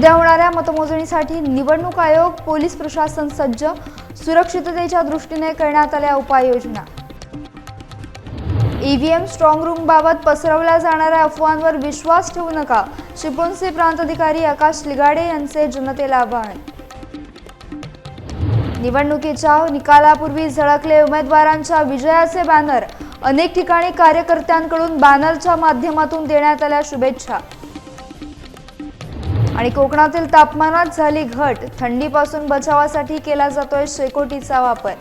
उद्या होणाऱ्या मतमोजणीसाठी निवडणूक आयोग पोलीस प्रशासन सज्ज सुरक्षिततेच्या दृष्टीने करण्यात आल्या उपाययोजना. ईव्हीएम स्ट्रॉंग रूम बाबत पसरवल्या जाणाऱ्या अफवांवर विश्वास ठेवू नका चिपळूणचे प्रांताधिकारी आकाश लिगाडे यांचे जनतेला आवाहन. निवडणुकीच्या निकालापूर्वी झळकले उमेदवारांच्या विजयाचे बॅनर अनेक ठिकाणी कार्यकर्त्यांकडून बॅनरच्या माध्यमातून देण्यात आल्या शुभेच्छा. आणि कोकणातील तापमानात झाली घट. थंडीपासून बचावासाठी केला जातोय शेकोटीचा वापर.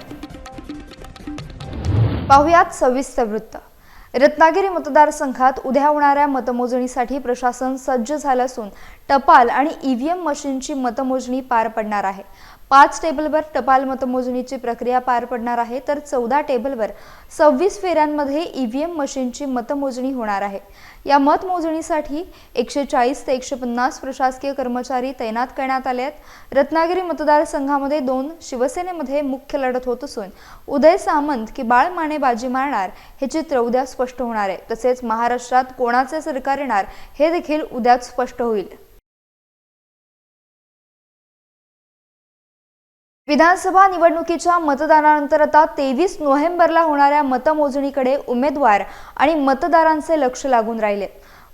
पाहुयात सविस्तर वृत्त. रत्नागिरी मतदारसंघात उद्या होणाऱ्या मतमोजणीसाठी प्रशासन सज्ज झालं असून टपाल आणि ईव्हीएम मशीनची मतमोजणी पार पडणार आहे. पाच टेबलवर टपाल मतमोजणीची प्रक्रिया पार पडणार आहे तर चौदा टेबलवर सव्वीस फेऱ्यांमध्ये ईव्हीएम मशीनची मतमोजणी होणार आहे. या मतमोजणीसाठी एकशे चाळीस ते एकशे पन्नास प्रशासकीय कर्मचारी तैनात करण्यात आले आहेत. रत्नागिरी मतदारसंघामध्ये दोन शिवसेनेमध्ये मुख्य लढत होत असून उदय सामंत की बाळ माने बाजी मारणार हे चित्र उद्या स्पष्ट होणार आहे. तसेच महाराष्ट्रात कोणाचे सरकार येणार हे देखील उद्याच स्पष्ट होईल. विधानसभा निवडणुकीच्या मतदानानंतर आता तेवीस नोव्हेंबरला होणाऱ्या मतमोजणीकडे उमेदवार आणि मतदारांचे लक्ष लागून राहिले.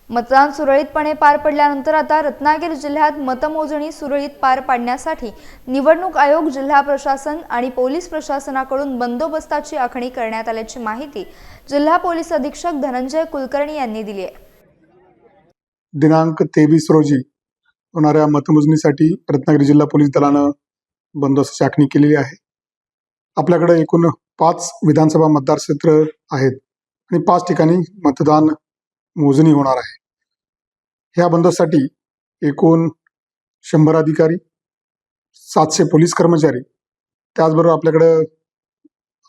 मतदान सुरळीतपणे पार पडल्यानंतर आता रत्नागिरी जिल्ह्यात मतमोजणी सुरळीत पार पाडण्यासाठी निवडणूक आयोग जिल्हा प्रशासन आणि पोलीस प्रशासनाकडून बंदोबस्ताची आखणी करण्यात आल्याची माहिती जिल्हा पोलीस अधीक्षक धनंजय कुलकर्णी यांनी दिली आहे. दिनांक तेवीस रोजी होणाऱ्या मतमोजणीसाठी रत्नागिरी जिल्हा पोलीस दलानं बंदोबस्त आखणी केलेली आहे. आपल्याकडे एकूण पाच विधानसभा मतदारक्षेत्र आहेत आणि पाच ठिकाणी मतदान मोजणी होणार आहे. ह्या बंदोबस्तासाठी एकूण शंभर अधिकारी सातशे पोलीस कर्मचारी त्याचबरोबर आपल्याकडं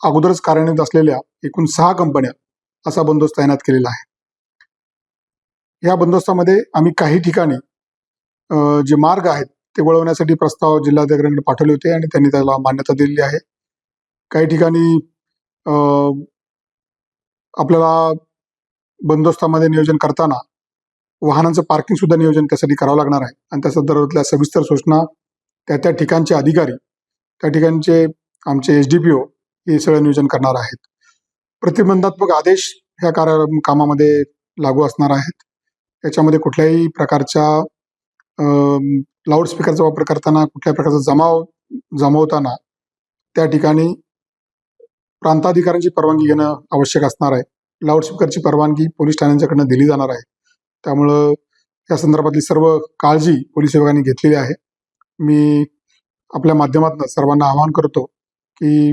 अगोदरच कार्यान्वित असलेल्या एकूण सहा कंपन्या असा बंदोबस्त तैनात केलेला आहे. या बंदोबस्तामध्ये आम्ही काही ठिकाणी जे मार्ग आहेत ते वळवण्यासाठी प्रस्ताव जिल्हाधिकाऱ्यांकडे पाठवले होते आणि त्यांनी त्याला मान्यता दिलेली आहे. काही ठिकाणी आपल्याला बंदोबस्तामध्ये नियोजन करताना वाहनांचं पार्किंग सुद्धा नियोजन त्यासाठी करावं लागणार आहे. आणि त्या संदर्भातल्या सविस्तर सूचना त्या त्या ठिकाणचे अधिकारी त्या ठिकाणचे आमचे एच डी पी ओ हे सगळं नियोजन करणार आहेत. प्रतिबंधात्मक आदेश ह्या कार्य कामामध्ये लागू असणार आहेत. याच्यामध्ये कुठल्याही प्रकारच्या लाऊडस्पीकरचा वापर करताना कुठल्या प्रकारचा जमाव जमवताना त्या ठिकाणी प्रांताधिकाऱ्यांची परवानगी घेणं आवश्यक असणार आहे. लाऊडस्पीकरची परवानगी पोलीस ठाण्यांच्याकडनं दिली जाणार आहे. त्यामुळं या संदर्भातली सर्व काळजी पोलीस विभागाने घेतलेली आहे. मी आपल्या माध्यमातून सर्वांना आवाहन करतो की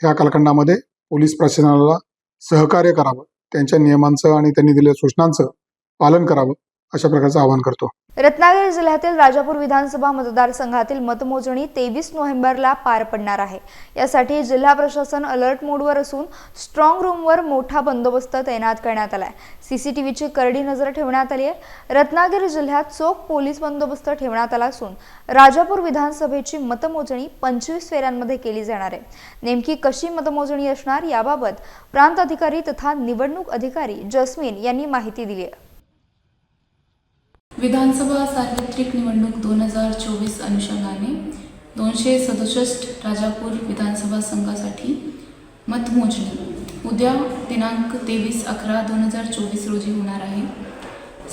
ह्या कालखंडामध्ये पोलीस प्रशासनाला सहकार्य करावं. त्यांच्या नियमांचं आणि त्यांनी दिलेल्या सूचनांचं पालन करावं. अशा प्रकारचं आवाहन करतो. रत्नागिरी जिल्ह्यातील राजापूर विधानसभा मतदारसंघातील मतमोजणी तेवीस नोव्हेंबरला पार पडणार आहे. यासाठी जिल्हा प्रशासन अलर्ट मोडवर असून स्ट्रॉंग रूमवर मोठा बंदोबस्त तैनात करण्यात आलाय. सीसीटीव्हीची करडी नजर ठेवण्यात आली आहे. रत्नागिरी जिल्ह्यात चोख पोलीस बंदोबस्त ठेवण्यात आला असून राजापूर विधानसभेची मतमोजणी पंचवीस फेऱ्यांमध्ये केली जाणार आहे. नेमकी कशी मतमोजणी असणार याबाबत प्रांत अधिकारी तथा निवडणूक अधिकारी जस्मिन यांनी माहिती दिली आहे. विधानसभा सार्वत्रिक निवडणूक दोन हजार चोवीस अनुषंगाने दोनशे सदुसष्ट राजापूर विधानसभा संघासाठी मतमोजणी उद्या दिनांक तेवीस अकरा दोन हजार चोवीस रोजी होणार आहे.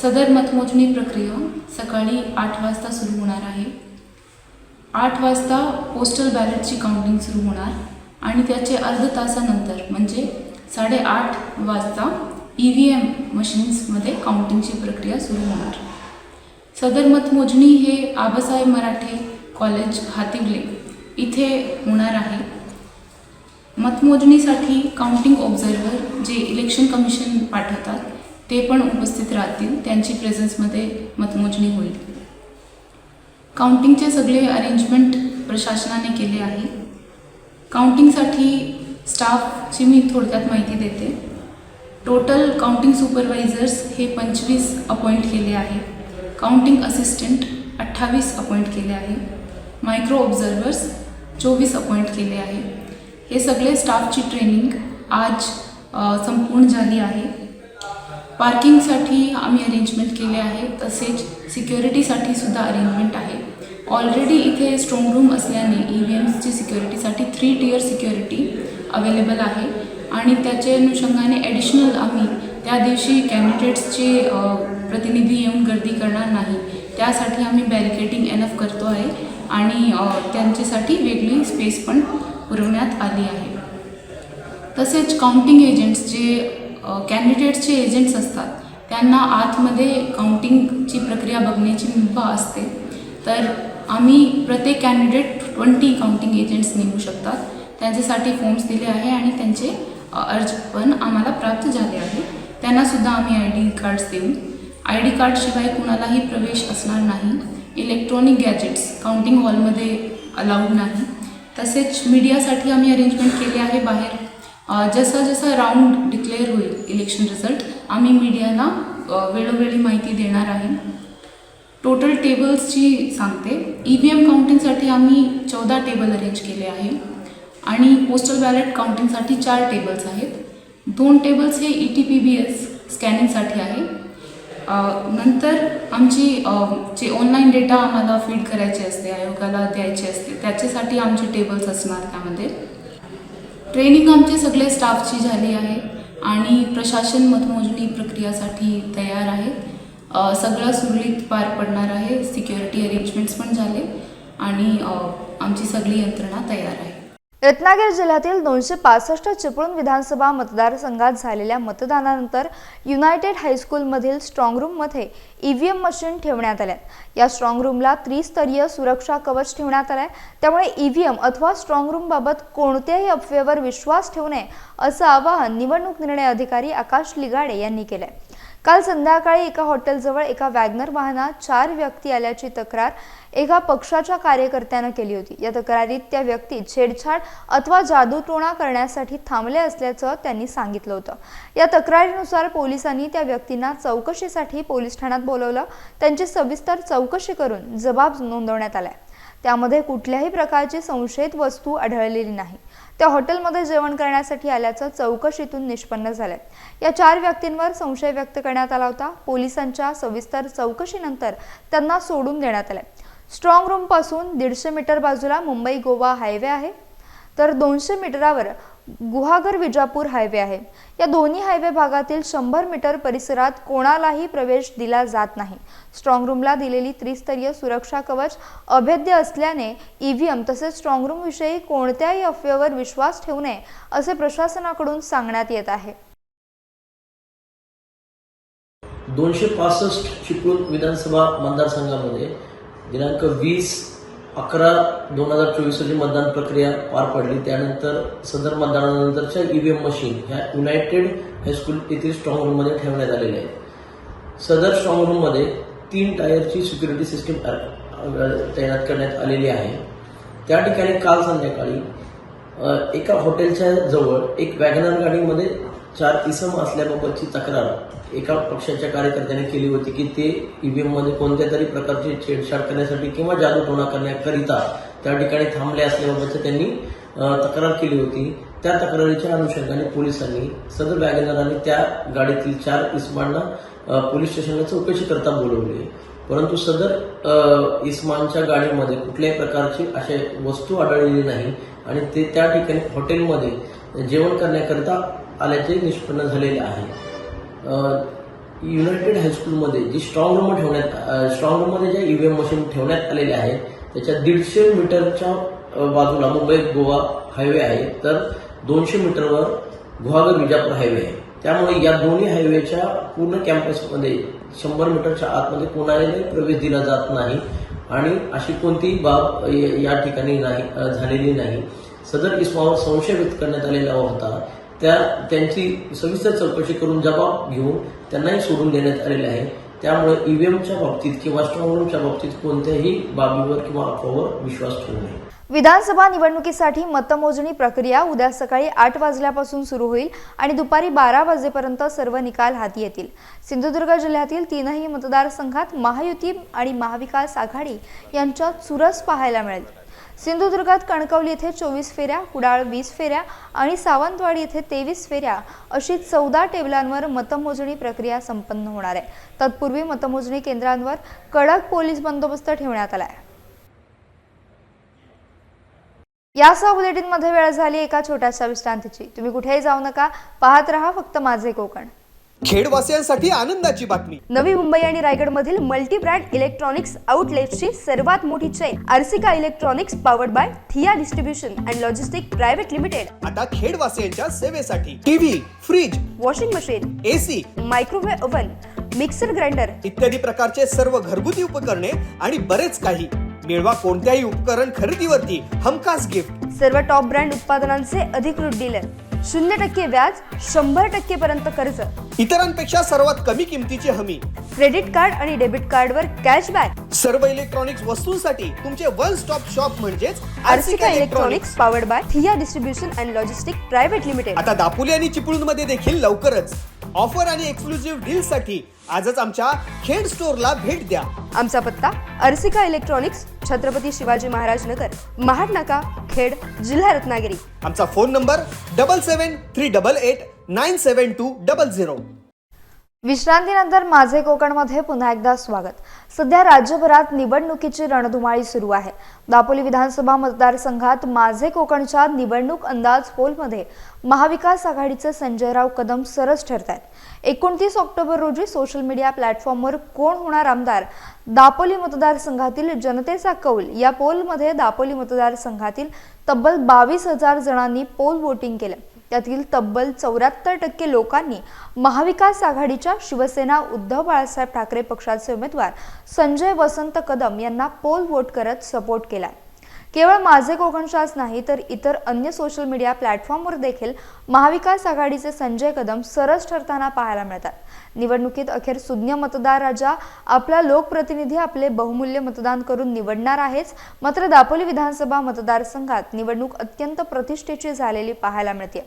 सदर मतमोजणी प्रक्रिया सकाळी आठ वाजता सुरू होणार आहे. आठ वाजता पोस्टल बॅलेटची काउंटिंग सुरू होणार आणि त्याचे अर्ध तासानंतर म्हणजे साडेआठ वाजता ई व्ही एम मशीन्समध्ये काउंटिंगची प्रक्रिया सुरू होणार. सदर मतमोजणी हे आबासाहेब मराठे कॉलेज हातिवले इथे होणार आहे. मतमोजणीसाठी काउंटिंग ऑब्झर्व्हर जे इलेक्शन कमिशन पाठवतात ते पण उपस्थित राहतील. त्यांची प्रेझन्समध्ये मतमोजणी होईल. काउंटिंगचे सगळे अरेंजमेंट प्रशासनाने केले आहे. काउंटिंगसाठी स्टाफची मी थोडक्यात माहिती देते. टोटल काउंटिंग सुपरवायझर्स हे पंचवीस अपॉइंट केले आहे काउंटिंग असिस्टंट अठ्ठावीस अपॉइंट केले आहे. मायक्रो ऑब्झर्वर्स चोवीस अपॉइंट केले आहे. हे सगळे स्टाफची ट्रेनिंग आज संपूर्ण झाली आहे. पार्किंगसाठी आम्ही अरेंजमेंट केले आहे. तसेच सिक्युरिटीसाठी सुद्धा अरेंजमेंट आहे. ऑलरेडी इथे स्ट्रॉंग रूम असल्याने ई व्ही एम्सची सिक्युरिटीसाठी थ्री टियर सिक्युरिटी अवेलेबल आहे. आणि त्याच्या अनुषंगाने ॲडिशनल आम्ही त्या दिवशी कॅन्डिडेट्सचे प्रतिनिधी येऊन गर्दी करणार नाही. त्यासाठी आम्ही बॅरिकेटिंग एनफ करतो आहे आणि त्यांच्यासाठी वेगळी स्पेस पण पुरवण्यात आली आहे. तसेच काउंटिंग एजंट्स जे कॅन्डिडेट्सचे एजंट्स असतात त्यांना आतमध्ये काउंटिंगची प्रक्रिया बघण्याची मुभा असते. तर आम्ही प्रत्येक कॅन्डिडेट ट्वेंटी काउंटिंग एजंट्स नेमू शकतात. त्यांच्यासाठी फॉर्म्स दिले आहे आणि त्यांचे अर्ज पण आम्हाला प्राप्त झाले आहे. त्यांनासुद्धा आम्ही आय डी कार्ड्स देऊ. आय डी कार्डशिवाय कुणालाही प्रवेश असणार नाही. इलेक्ट्रॉनिक गॅजेट्स काउंटिंग हॉलमध्ये अलाउड नाही. तसेच मीडियासाठी आम्ही अरेंजमेंट केले आहे बाहेर. जसा जसं जसं राऊंड डिक्लेअर होईल इलेक्शन रिझल्ट आम्ही मीडियाला वेळोवेळी माहिती देणार आहे. टोटल टेबल्सची सांगते. ई व्ही एम काउंटिंगसाठी आम्ही चौदा टेबल अरेंज केले आहे. आणि पोस्टल बॅलेट काउंटिंगसाठी चार टेबल्स आहेत. दोन टेबल्स हे E T P B S स्कॅनिंगसाठी आहे. नंतर आमची जे ऑनलाईन डेटा आम्हाला फीड करायचे असते आयोगाला द्यायचे असते त्याच्यासाठी आमचे टेबल्स असणार त्यामध्ये. ट्रेनिंग आमचे सगळे स्टाफची झाली आहे आणि प्रशासन मतमोजणी प्रक्रियासाठी तयार आहे. सगळं सुरळीत पार पडणार आहे. सिक्युरिटी अरेंजमेंट्स पण झाले आणि आमची सगळी यंत्रणा तयार आहे. रत्नागिरी जिल्ह्यातील दोनशे पासष्ट चिपळूण विधानसभा मतदारसंघात झालेल्या मतदानानंतर युनायटेड हायस्कूलमधील स्ट्राँगरूममध्ये ई व्ही एम मशीन ठेवण्यात आल्या. या स्ट्रॉंगरूमला त्रिस्तरीय सुरक्षा कवच ठेवण्यात आलंय. त्यामुळे ई व्ही एम अथवा स्ट्रॉंगरूमबाबत कोणत्याही अफवेवर विश्वास ठेवू नये असं आवाहन निवडणूक निर्णय अधिकारी आकाश लिगाडे यांनी केलं आहे काल संध्याकाळी एका हॉटेलजवळ एका वॅगनर वाहनात चार व्यक्ती आल्याची तक्रार एका पक्षाच्या कार्यकर्त्यानं केली होती. या तक्रारीत त्या व्यक्ती छेडछाड अथवा जादूटोणा करण्यासाठी थांबले असल्याचं त्यांनी सांगितलं होतं. या तक्रारीनुसार पोलिसांनी त्या व्यक्तींना चौकशीसाठी पोलीस ठाण्यात बोलवलं. त्यांची सविस्तर चौकशी करून जबाब नोंदवण्यात आलाय. त्यामध्ये कुठल्याही प्रकारची संशयित वस्तू आढळलेली नाही. त्या हॉटेलमध्ये जेवण करण्यासाठी आल्याचं चौकशीतून निष्पन्न झालंय. या चार व्यक्तींवर संशय व्यक्त करण्यात आला होता. पोलिसांच्या सविस्तर चौकशीनंतर त्यांना सोडून देण्यात आलंय. स्ट्रॉंग रूमपासून दीडशे मीटर बाजूला मुंबई गोवा हायवे आहे. तर दोनशे मीटरावर गुहागर विजापूर हायवे आहे. या दोन्ही हायवे भागातील शंभर मीटर परिसरात कोणालाही प्रवेश दिला जात नाही. स्ट्रॉंग रूमला दिलेली त्रिस्तरीय सुरक्षा कवच अभेद्य असल्याने ईव्हीएम तसेच स्ट्रॉंग कोणत्याही अफवेवर विश्वास ठेवू नये असे प्रशासनाकडून सांगण्यात येत आहे. दोनशे पासष्ट चिपळूण विधानसभा मतदारसंघामध्ये दिनांक वीस अकरा दोन हजार चोवीस रोजी मतदान प्रक्रिया पार पडली. त्यानंतर सदर मतदानानंतरच्या ईव्हीएम मशीन ह्या युनायटेड हायस्कूल येथील स्ट्रॉंग रूममध्ये ठेवण्यात आलेल्या आहेत. सदर स्ट्रॉंग रूममध्ये तीन टायरची सिक्युरिटी सिस्टीम तैनात करण्यात आलेली आहे. त्या ठिकाणी काल संध्याकाळी एका हॉटेलच्या जवळ एक वॅगनर गाडीमध्ये चार इसम असल्याबाबतची तक्रार एका पक्षाच्या कार्यकर्त्याने केली होती की ते ईव्हीएममध्ये कोणत्या तरी प्रकारची छेडछाड करण्यासाठी किंवा जादूटोणा करण्याकरिता त्या ठिकाणी थांबले असल्याबाबतचं त्यांनी तक्रार केली होती. त्या तक्रारीच्या अनुषंगाने पोलिसांनी सदर वॅगनर त्या गाडीतील चार इस्मांना पोलीस स्टेशनला चौकशी करता बोलवले. परंतु सदर अ, इस्मानच्या गाडीमध्ये कुठल्याही प्रकारची अशा वस्तू आढळलेली नाही आणि ते त्या ठिकाणी हॉटेलमध्ये जेवण करण्याकरिता आल्याचे निष्पन्न झालेले आहे. युनायटेड हायस्कूलमध्ये जी स्ट्रॉंग रूम ठेवण्यात स्ट्रॉंग रूममध्ये ज्या ईव्हीएम मशीन ठेवण्यात आलेल्या आहेत त्याच्या दीडशे मीटरच्या बाजूला मुंबई गोवा हायवे आहे तर दोनशे मीटरवर गुहागर विजापूर हायवे आहे. त्यामुळे या दोन्ही हायवेच्या पूर्ण कॅम्पसमध्ये शंभर मीटरच्या आतमध्ये कोणालाही प्रवेश दिला जात नाही आणि अशी कोणतीही बाब या ठिकाणी नाही झालेली नाही. सदर इस्मावर संशय व्यक्त करण्यात आलेला होता. त्या त्यांची सविस्तर चौकशी करून जबाब घेऊन त्यांनाही सोडून देण्यात आलेले आहे. त्यामुळे ईव्हीएमच्या बाबतीत किंवा स्ट्रॉंग रूमच्या बाबतीत कोणत्याही बाबीवर किंवा अफवावर विश्वास ठेवू नये. विधानसभा निवडणुकीसाठी मतमोजणी प्रक्रिया उद्या सकाळी आठ वाजल्यापासून सुरू होईल आणि दुपारी बारा वाजेपर्यंत सर्व निकाल हाती येतील. सिंधुदुर्ग जिल्ह्यातील तीनही मतदारसंघात महायुती आणि महाविकास आघाडी यांच्यात चुरस पाहायला मिळेल. सिंधुदुर्गात कणकवली येथे चोवीस फेऱ्या कुडाळ वीस फेऱ्या आणि सावंतवाडी येथे तेवीस फेऱ्या अशी चौदा टेबलांवर मतमोजणी प्रक्रिया संपन्न होणार आहे. तत्पूर्वी मतमोजणी केंद्रांवर कडक पोलीस बंदोबस्त ठेवण्यात आला आहे यासह बुलेटिनमध्ये वेळ झाली एका छोट्याशा विश्रांतीची. तुम्ही कुठेही जाऊ नका पाहत रहा फक्त माझे कोकण. खेडवासियांसाठी आनंदाची बातमी. नवी मुंबई आणि रायगड मधील मल्टी ब्रँड इलेक्ट्रॉनिक्स आउटलेटची सर्वात मोठी chain Arsika electronics powered by Thiya distribution and logistic private limited आता खेडवासियांच्या सेवेसाठी TV fridge washing machine AC microwave oven mixer grinder इत्यादी प्रकारचे सर्व घरगुती उपकरणे आणि बरेच काही. मिळवा कोणत्याही उपकरण खरेदीवरती हमखास गिफ्ट सर्व टॉप ब्रँड उत्पादनांचे अधिकृत डीलर शून्य टक्के व्याज शंभर टक्के पर्यंत कर्ज. इतरांपेक्षा सर्वात कमी किमतीची हमी. क्रेडिट कार्ड आणि डेबिट कार्डवर कॅशबॅक. सर्व इलेक्ट्रॉनिक्स वस्तूंसाठी तुमचे वन स्टॉप शॉप म्हणजेच Arsika electronics. Powered by Thiya distribution and logistic private limited आता दापोली आणि चिपळूणमध्ये देखील लवकरच. ऑफर आणि एक्सक्लुझिव्ह डील साठी आजच आमच्या खेड स्टोअरला भेट द्या. आमचा पत्ता अर्सिका इलेक्ट्रॉनिक्स छत्रपती शिवाजी महाराज नगर महाड नाका खेड जिल्हा रत्नागिरी. आमचा phone number double seven three double eight nine seven two double zero. विश्रांतीनंतर माझे कोकणमध्ये पुन्हा एकदा स्वागत. सध्या राज्यभरात निवडणुकीची रणधुमाळी सुरू आहे. दापोली विधानसभा मतदारसंघात माझे कोकणच्या निवडणूक अंदाज पोलमध्ये महाविकास आघाडीचे संजयराव कदम सरस ठरत आहेत एकोणतीस ऑक्टोबर रोजी सोशल मीडिया प्लॅटफॉर्मवर कोण होणार आमदार? दापोली मतदारसंघातील जनतेचा कौल. या पोलमध्ये दापोली मतदारसंघातील तब्बल बावीस हजार जणांनी पोल वोटिंग केलं. त्यातील तब्बल चौऱ्याहत्तर टक्के लोकांनी महाविकास आघाडीच्या शिवसेना उद्धव बाळासाहेब ठाकरे पक्षाचे उमेदवार संजय वसंत कदम यांना पोल वोट करत सपोर्ट केला केवळ माझे कोकणच्याच नाही तर इतर अन्य सोशल मीडिया प्लॅटफॉर्मवर देखील महाविकास आघाडीचे संजय कदम सरस ठरताना पाहायला मिळतात. निवडणुकीत अखेर सुज्ञ मतदार राजा आपला लोकप्रतिनिधी आपले बहुमूल्य मतदान करून निवडणार आहेच मात्र दापोली विधानसभा मतदारसंघात निवडणूक अत्यंत प्रतिष्ठेची झालेली पाहायला मिळते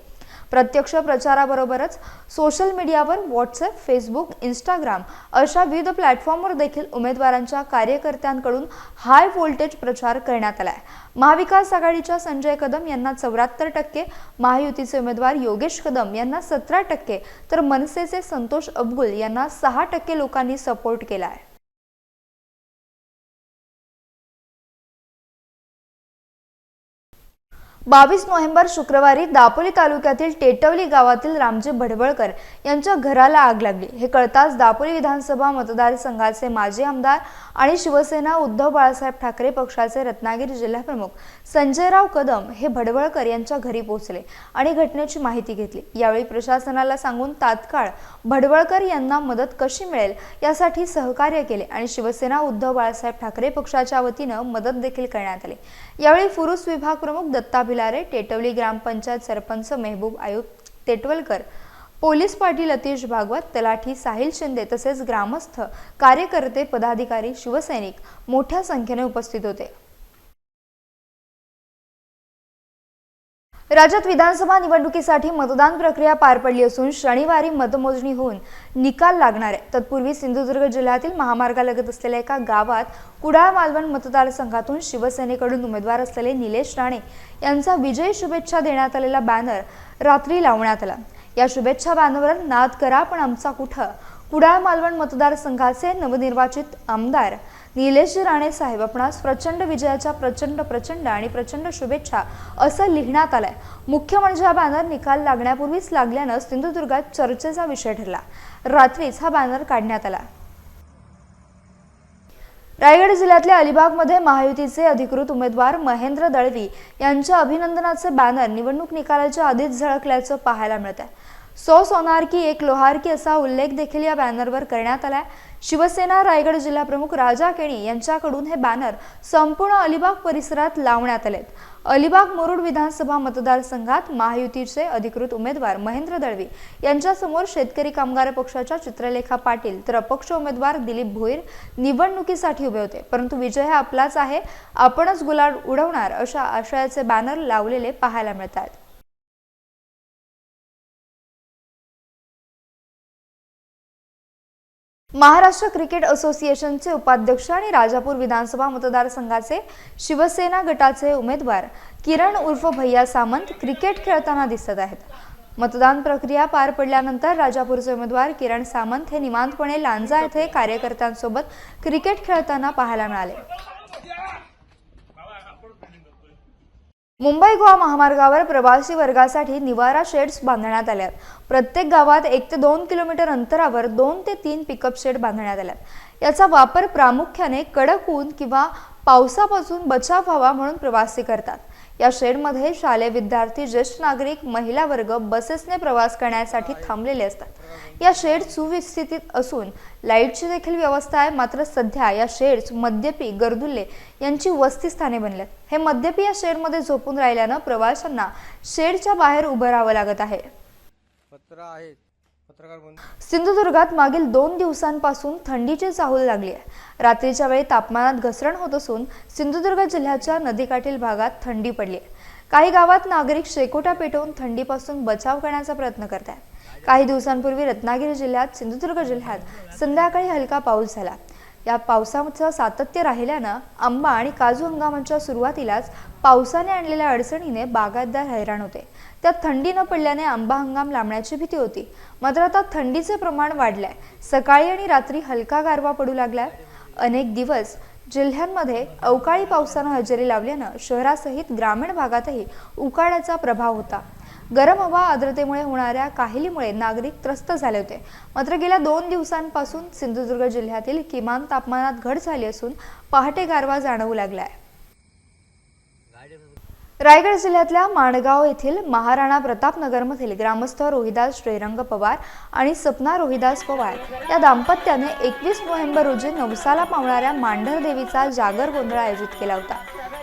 प्रत्यक्ष प्रचाराबरोबरच सोशल मीडियावर व्हॉट्सअप फेसबुक इंस्टाग्राम अशा विविध प्लॅटफॉर्मवर देखील उमेदवारांच्या कार्यकर्त्यांकडून हाय व्होल्टेज प्रचार करण्यात आला आहे महाविकास आघाडीच्या संजय कदम यांना चौऱ्याहत्तर टक्के महायुतीचे उमेदवार योगेश कदम यांना सतरा टक्के तर मनसेचे संतोष अबगुल यांना सहा टक्के लोकांनी सपोर्ट केला आहे बावीस नोव्हेंबर शुक्रवारी दापोली तालुक्यातील टेटवली गावातील रामजी भडवळकर यांच्या घराला आग लागली. हे कळताच दापोली विधानसभा मतदारसंघाचे माजी आमदार आणि शिवसेना उद्धव बाळासाहेब ठाकरे पक्षाचे रत्नागिरी जिल्हाप्रमुख संजयराव कदम हे भडवळकर यांच्या घरी पोहोचले आणि घटनेची माहिती घेतली. यावेळी प्रशासनाला सांगून तात्काळ भडवळकर यांना मदत कशी मिळेल यासाठी सहकार्य केले आणि शिवसेना उद्धव बाळासाहेब ठाकरे पक्षाच्या वतीनं मदत देखील करण्यात आली. यावेळी फुरुस विभाग प्रमुख दत्ता भिलारे टेटवली ग्रामपंचायत सरपंच मेहबूब आयुब तेटवलकर पोलीस पाटील अतिश भागवत तलाठी साहिल शिंदे तसेच ग्रामस्थ कार्यकर्ते पदाधिकारी शिवसैनिक मोठ्या संख्येने उपस्थित होते. राज्यात विधानसभा निवडणुकीसाठी मतदान प्रक्रिया पार पडली असून शनिवारी मतमोजणी होऊन निकाल लागणार आहे. तत्पूर्वी सिंधुदुर्ग जिल्ह्यातील महामार्गालगत असलेल्या एका गावात कुडाळ मालवण मतदारसंघातून शिवसेनेकडून उमेदवार असलेले निलेश राणे यांचा विजयी शुभेच्छा देण्यात आलेला बॅनर रात्री लावण्यात आला. या शुभेच्छा बॅनरवर नाद करा पण आमचा कुठं? कुडाळ मालवण मतदारसंघाचे नवनिर्वाचित आमदार निलेशजी राणे साहेब आपणास प्रचंड विजयाच्या प्रचंड प्रचंड आणि प्रचंड शुभेच्छा असं लिहिण्यात आलंय. मुख्य म्हणजे हा बॅनर निकाल लागण्यापूर्वीच लागल्यानं सिंधुदुर्गात चर्चेचा विषय ठरला. रात्रीच हा बॅनर काढण्यात आला. रायगड जिल्ह्यातल्या अलिबागमध्ये महायुतीचे अधिकृत उमेदवार महेंद्र दळवी यांच्या अभिनंदनाचे बॅनर निवडणूक निकालाच्या आधीच झळकल्याचं पाहायला मिळत आहे सो सोनार की एक लोहार की असा उल्लेख देखील या बॅनरवर करण्यात आलाय. शिवसेना रायगड जिल्हाप्रमुख राजा केणी यांच्याकडून हे बॅनर संपूर्ण अलिबाग परिसरात लावण्यात आलेत. अलिबाग मुरुड विधानसभा मतदारसंघात महायुतीचे अधिकृत उमेदवार महेंद्र दळवी यांच्यासमोर शेतकरी कामगार पक्षाच्या चित्रलेखा पाटील तर अपक्ष उमेदवार दिलीप भोईर निवडणुकीसाठी उभे होते. परंतु विजय हा आपलाच आहे. आपणच गुलाल उडवणार अशा आशयाचे बॅनर लावलेले पाहायला मिळतात. महाराष्ट्र क्रिकेट असोसिएशनचे उपाध्यक्ष आणि राजापूर विधानसभा मतदारसंघाचे शिवसेना गटाचे उमेदवार किरण उर्फ भैया सामंत क्रिकेट खेळताना दिसत आहेत. मतदान प्रक्रिया पार पडल्यानंतर राजापूरचे उमेदवार किरण सामंत हे निवांतपणे लांजा येथे कार्यकर्त्यांसोबत क्रिकेट खेळताना पाहायला मिळाले. मुंबई गोवा महामार्गावर प्रवासी वर्गासाठी निवारा शेड्स बांधण्यात आल्यात प्रत्येक गावात एक ते दोन किलोमीटर अंतरावर दोन ते तीन पिकअप शेड बांधण्यात आल्यात याचा वापर प्रामुख्याने कडक ऊन किंवा पावसापासून बचाव व्हावा म्हणून प्रवासी करतात. या शेडमध्ये शालेय विद्यार्थी ज्येष्ठ नागरिक महिला वर्ग बसेसने प्रवास करण्यासाठी थांबलेले असतात. या शेड सुविस्थितीत असून लाईटची देखील व्यवस्था आहे. मात्र सध्या या शेड्स मद्यपी गर्दुल्ले यांची वस्तीस्थाने बनल्यात. हे मद्यपी या शेडमध्ये झोपून राहिल्यानं प्रवाशांना शेडच्या बाहेर उभं राहावं लागत आहे. सिंधुदुर्गात मागील दोन दिवसांपासून थंडीची चाहूल लागली आहे. रात्रीच्या वेळी तापमानात घसरण होत असून सिंधुदुर्ग जिल्ह्याच्या नदीकाठील भागात थंडी पडली आहे. काही गावात नागरिक शेकोट्या पेटवून थंडीपासून बचाव करण्याचा प्रयत्न करत आहेत काही दिवसांपूर्वी रत्नागिरी जिल्ह्यात सिंधुदुर्ग जिल्ह्यात संध्याकाळी हलका पाऊस झाला. या पावसाचं सातत्य राहिल्यानं आंबा आणि काजू हंगामाच्या सुरुवातीलाच पावसाने आणलेल्या अडचणीने बागायतदार हैराण होते. त्यात थंडी न पडल्याने आंबा हंगाम लांबण्याची भीती होती. मात्र आता थंडीचे प्रमाण वाढलंय. सकाळी आणि रात्री हलका गारवा पडू लागलाय. अनेक दिवस जिल्ह्यांमध्ये अवकाळी पावसानं हजेरी लावल्यानं शहरासहित ग्रामीण भागातही उकाड्याचा प्रभाव होता. गरम हवा आर्द्रतेमुळे होणाऱ्या काहिलीमुळे नागरिक त्रस्त झाले होते. मात्र गेल्या दोन दिवसांपासून सिंधुदुर्ग जिल्ह्यातील किमान तापमानात घट झाली असून पहाटे गारवा जाणवू लागलाय. रायगड जिल्ह्यातल्या माणगाव येथील महाराणा प्रतापनगरमधील ग्रामस्थ रोहिदास श्रीरंग पवार आणि सपना रोहिदास पवार या दाम्पत्याने एकवीस नोव्हेंबर रोजी नवसाला पावणाऱ्या मांढरदेवीचा जागर गोंधळ आयोजित केला होता.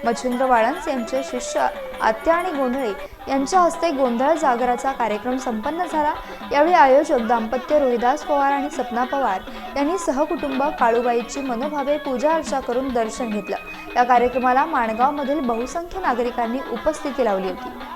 मच्छिंद्र वाळंस यांचे शिष्य आत्या आणि गोंधळे यांच्या हस्ते गोंधळ जागराचा कार्यक्रम संपन्न झाला यावेळी आयोजक दाम्पत्य रोहिदास पवार आणि सपना पवार यांनी सहकुटुंब काळूबाईची मनोभावे पूजा अर्चा करून दर्शन घेतलं या कार्यक्रमाला माणगावमधील बहुसंख्य नागरिकांनी उपस्थिती लावली होती